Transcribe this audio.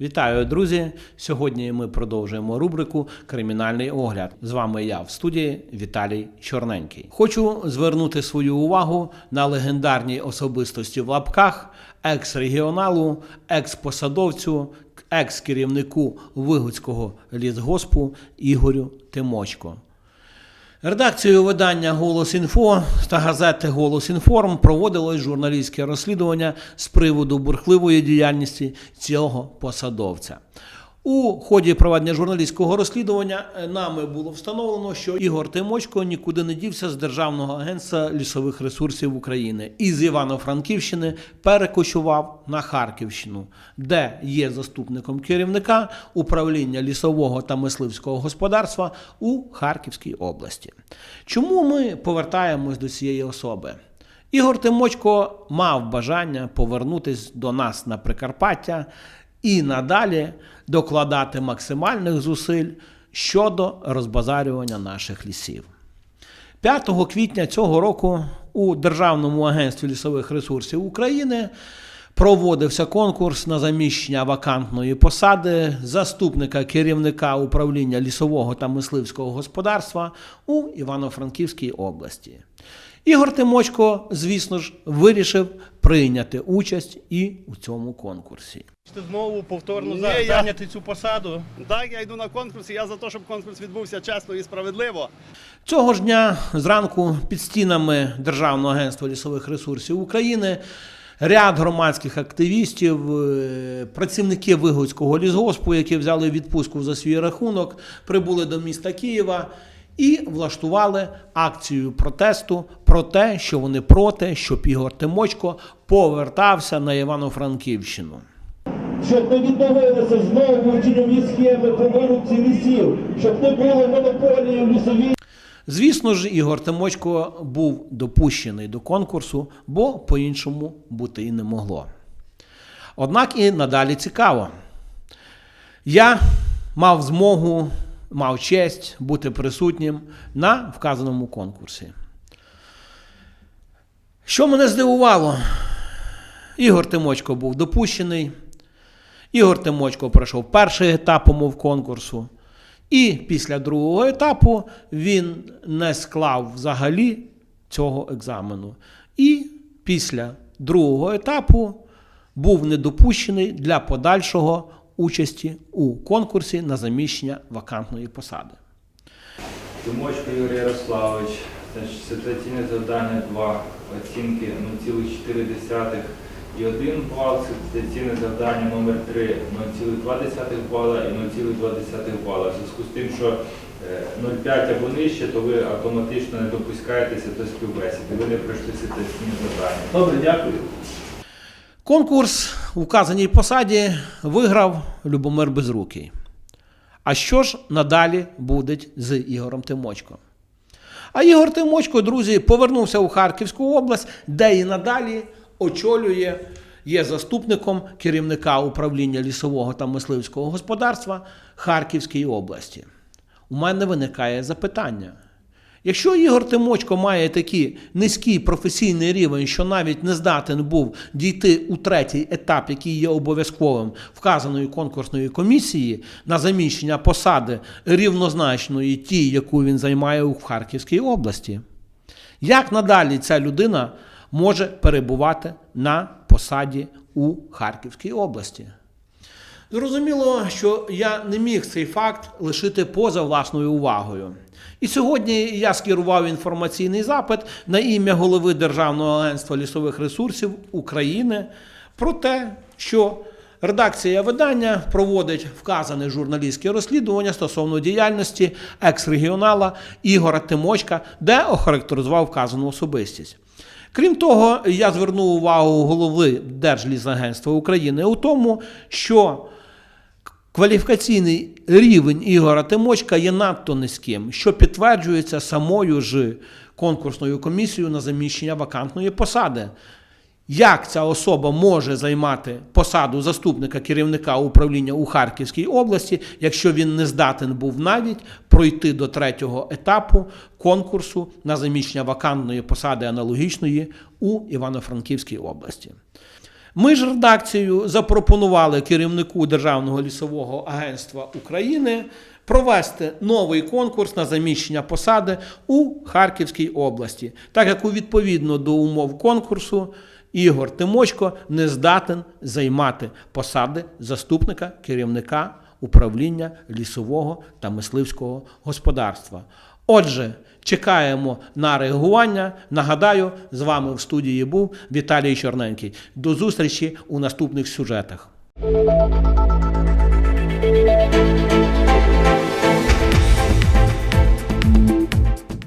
Вітаю, друзі! Сьогодні ми продовжуємо рубрику Кримінальний огляд. З вами я в студії Віталій Чорненький. Хочу звернути свою увагу на легендарні особистості в лапках екс-регіоналу, екс-посадовцю, екс-керівнику Вигуцького лісгоспу Ігорю Тимочко. Редакцією видання Голос Інфо та газети Голос Інформ проводилось журналістське розслідування з приводу бурхливої діяльності цього посадовця. У ході проведення журналістського розслідування е, нами було встановлено, що Ігор Тимочко нікуди не дівся з Державного агентства лісових ресурсів України і з Івано-Франківщини перекочував на Харківщину, де є заступником керівника управління лісового та мисливського господарства у Харківській області. Чому ми повертаємось до цієї особи? Ігор Тимочко мав бажання повернутись до нас на Прикарпаття і надалі докладати максимальних зусиль щодо розбазарювання наших лісів. 5 квітня цього року у Державному агентстві лісових ресурсів України проводився конкурс на заміщення вакантної посади заступника керівника управління лісового та мисливського господарства у Івано-Франківській області. Ігор Тимочко, звісно ж, вирішив прийняти участь і у цьому конкурсі. Ти знову повторно Ні, за- я- зайняти цю посаду. Так, я йду на конкурс, і я за те, щоб конкурс відбувся чесно і справедливо. Цього ж дня зранку під стінами Державного агентства лісових ресурсів України ряд громадських активістів, е, працівники Вигодського лісгоспу, які взяли відпустку за свій рахунок, прибули до міста Києва і влаштували акцію протесту про те, що вони проти, щоб Ігор Тимочко повертався на Івано-Франківщину. щоб не відновилися знову тіньові схеми по вирубці лісів, щоб не було монополії в лісовій Звісно ж, Ігор Тимочко був допущений до конкурсу, бо по-іншому бути і не могло. Однак і надалі цікаво. Я мав змогу, мав честь бути присутнім на вказаному конкурсі. Що мене здивувало, Ігор Тимочко був допущений. Ігор Тимочко пройшов перший етап умов конкурсу. І після другого етапу він не склав взагалі цього екзамену. І після другого етапу був недопущений для подальшого участі у конкурсі на заміщення вакантної посади. Тимочко Ігор Ярославович, ситуаційне завдання 2, оцінки 0,4 і 1 бал, ситуаційне завдання номер 3 0,2 бала і 0,2 бала. В зв'язку з тим, що е, 0,5 або нижче, то ви автоматично не допускаєтеся до співбесіди. Ви не пройшли ситуаційне завдання. Добре, дякую. Конкурс у вказаній посаді виграв Любомир Безрукий. А що ж надалі буде з Ігорем Тимочко? А Ігор Тимочко, друзі, повернувся у Харківську область, де і надалі очолює, є заступником керівника управління лісового та мисливського господарства Харківської області. У мене виникає запитання. Якщо Ігор Тимочко має такий низький професійний рівень, що навіть не здатен був дійти у третій етап, який є обов'язковим вказаної конкурсної комісії на заміщення посади рівнозначної тій, яку він займає у Харківській області, як надалі ця людина може перебувати на посаді у Харківській області? Зрозуміло, що я не міг цей факт лишити поза власною увагою. І сьогодні я скерував інформаційний запит на ім'я голови Державного агентства лісових ресурсів України про те, що редакція видання проводить вказане журналістське розслідування стосовно діяльності екс-регіонала Ігора Тимочка, де охарактеризував вказану особистість. Крім того, я звернув увагу голови Держлісагентства України у тому, що Кваліфікаційний рівень Ігора Тимочка є надто низьким, що підтверджується самою ж конкурсною комісією на заміщення вакантної посади. Як ця особа може займати посаду заступника керівника управління у Харківській області, якщо він не здатен був навіть пройти до третього етапу конкурсу на заміщення вакантної посади аналогічної у Івано-Франківській області? Ми ж редакцією запропонували керівнику Державного лісового агентства України провести новий конкурс на заміщення посади у Харківській області, так як у відповідно до умов конкурсу Ігор Тимочко не здатен займати посади заступника керівника управління лісового та мисливського господарства. Отже, чекаємо на реагування. Нагадаю, з вами в студії був Віталій Чорненький. До зустрічі у наступних сюжетах.